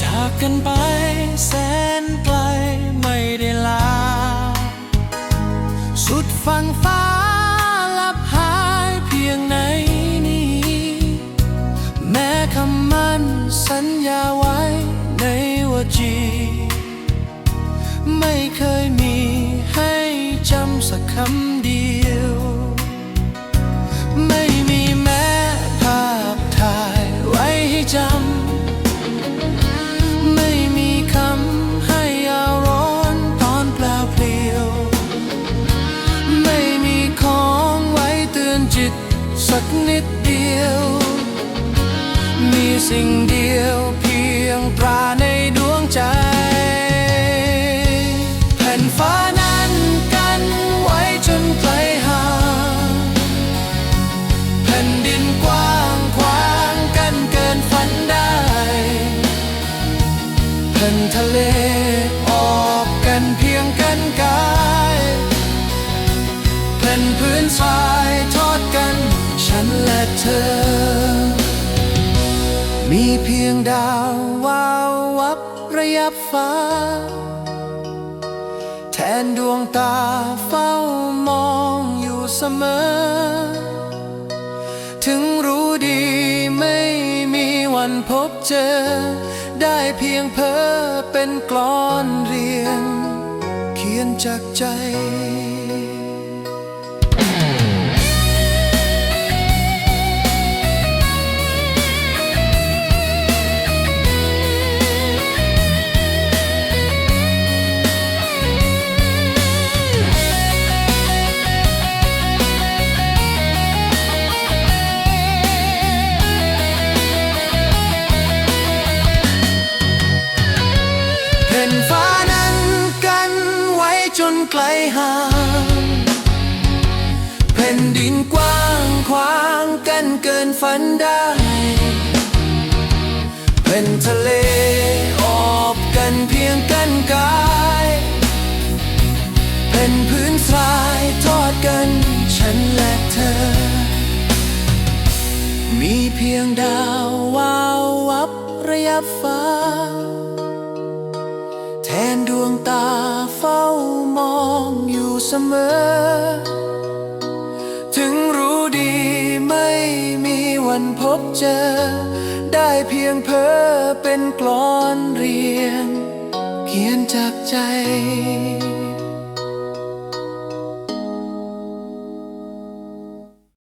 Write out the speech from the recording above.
จากกันไปแสนไกลไม่ ฝั่งฟ้าลับหายเพียงไหนนี้ แม้คำมั่นสัญญาไว้ในวจี ไม่เคยมีให้จำสักคำ สักนิดเดี ระยับฟ้า แทนดวงตาเฝ้ามองอยู่เสมอ ถึงรู้ดีไม่มีวันพบเจอ ได้เพียงเพ้อเป็นกลอนเรียงเขียนจากใจ ไกลห่างแผ่นดินกว้างขวางกันเกินฝันได้แผ่นทะเลออบกันเพียงกันกายแผ่นพื้นทรายทอดกันฉันและเธอ มีเพียงดาววาววับระยับฟ้า แทนดวงตาเฝ้า มองอยู่เสมอ ถึงรู้ดีไม่มีวันพบเจอ ได้เพียงเพ้อเป็นกลอนเรียง เขียนจากใจ